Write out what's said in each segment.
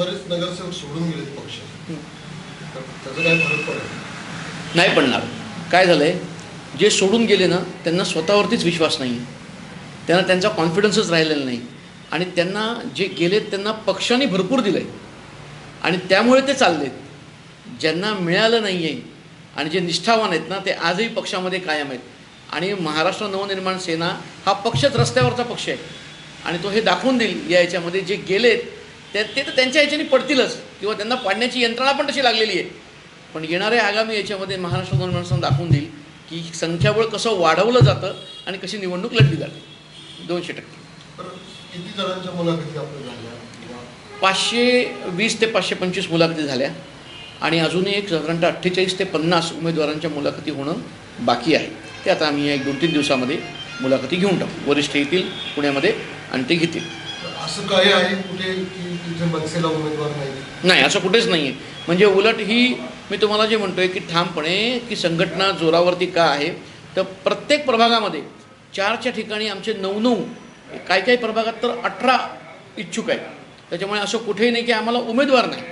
बरेच नगरसेवक सोडून गेले पक्ष. त्याचा काय फरक पडेल? नाही पडणार. काय झालंय? जे सोडून गेले ना त्यांना स्वतःवरतीच विश्वास नाही त्यांना त्यांचा कॉन्फिडन्सच राहिलेला नाही. आणि त्यांना जे गेले त्यांना पक्षाने भरपूर दिलं आहे आणि त्यामुळे ते चाललेत. ज्यांना मिळालं नाही आहे आणि जे निष्ठावान आहेत ना ते आजही पक्षामध्ये कायम आहेत. आणि महाराष्ट्र नवनिर्माण सेना हा पक्षच रस्त्यावरचा पक्ष आहे. आणि तो हे दाखवून देईल या याच्यामध्ये जे गेलेत ते ते तर त्यांच्या ह्याच्याने पडतीलच. किंवा त्यांना पाडण्याची यंत्रणा पण तशी लागलेली आहे. पण येणाऱ्या आगामी याच्यामध्ये महाराष्ट्र नवनिर्माण दाखवून देईल की संख्याबळ कसं वाढवलं जातं आणि कशी निवडणूक लढली जाते. दोनशे टक्के. पाचशे वीस ते पाचशे पंचवीस मुलाखती झाल्या. आणि अजूनही एक साधारणतः अठ्ठेचाळीस ते पन्नास उमेदवारांच्या मुलाखती होणं बाकी आहे. ते आता आम्ही एक दोन तीन दिवसामध्ये मुलाखती घेऊन टाकू. वरिष्ठ येतील पुण्यामध्ये आणि ते घेतील. असं काही आहे कुठे की तिथे मनसेला उमेदवार नाही? नाही असं कुठेच नाही आहे म्हणजे उलट ही मी तुम्हाला जे म्हणतो आहे की ठामपणे की संघटना जोरावरती का आहे तर प्रत्येक प्रभागामध्ये चारच्या ठिकाणी आमचे नऊ नऊ काही काही प्रभागात तर अठरा इच्छुक आहेत. त्याच्यामुळे असं कुठेही नाही की आम्हाला उमेदवार नाही.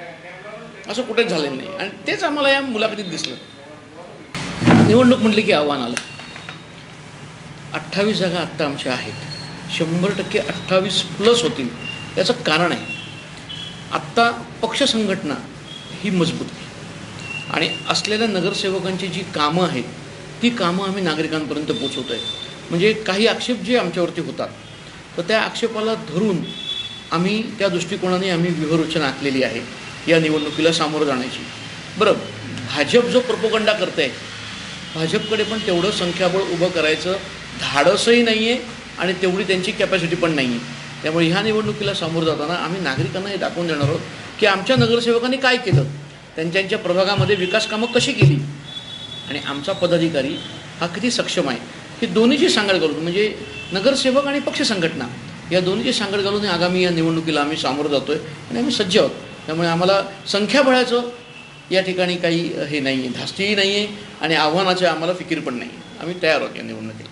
असं कुठेच झालेलं नाही. आणि तेच आम्हाला या मुलाखतीत दिसलं. निवडणूक म्हटली की आव्हान आलं. अठ्ठावीस जागा आत्ता आमच्या आहेत. शंभर टक्के अठ्ठावीस प्लस होतील. याचं कारण आहे. आत्ता पक्ष संघटना ही मजबूत आहे. आणि असलेल्या नगरसेवकांची जी कामं आहेत ती कामं आम्ही नागरिकांपर्यंत पोचवतो आहे. म्हणजे काही आक्षेप जे आमच्यावरती होतात तर त्या आक्षेपाला धरून आम्ही त्या दृष्टिकोनाने आम्ही व्यूहरचना आखलेली आहे या निवडणुकीला सामोरं जाण्याची. बरं भाजप जो प्रपोगंडा करते आहे भाजपकडे पण तेवढं संख्याबळ उभं करायचं धाडसही नाही आहे आणि तेवढी त्यांची कॅपॅसिटी पण नाही आहे त्यामुळे ह्या निवडणुकीला सामोरं जाताना आम्ही नागरिकांना हे दाखवून देणार आहोत की आमच्या नगरसेवकांनी काय केलं त्यांच्या प्रभागामध्ये विकास कामं कशी केली आणि आमचा पदाधिकारी हा किती सक्षम आहे हे दोन्हीची सांगड घालून म्हणजे नगरसेवक आणि पक्ष संघटना या दोन्हीची सांगड घालून आगामी या निवडणुकीला आम्ही सामोरं जातो आहे आणि आम्ही सज्ज आहोत. त्यामुळे आम्हाला संख्याबळाचं या ठिकाणी काही हे नाही आहे धास्तीही नाही आहे आणि आव्हानाचं आम्हाला फिकीर पण नाही आहे आम्ही तयार आहोत या निवडणुकीला.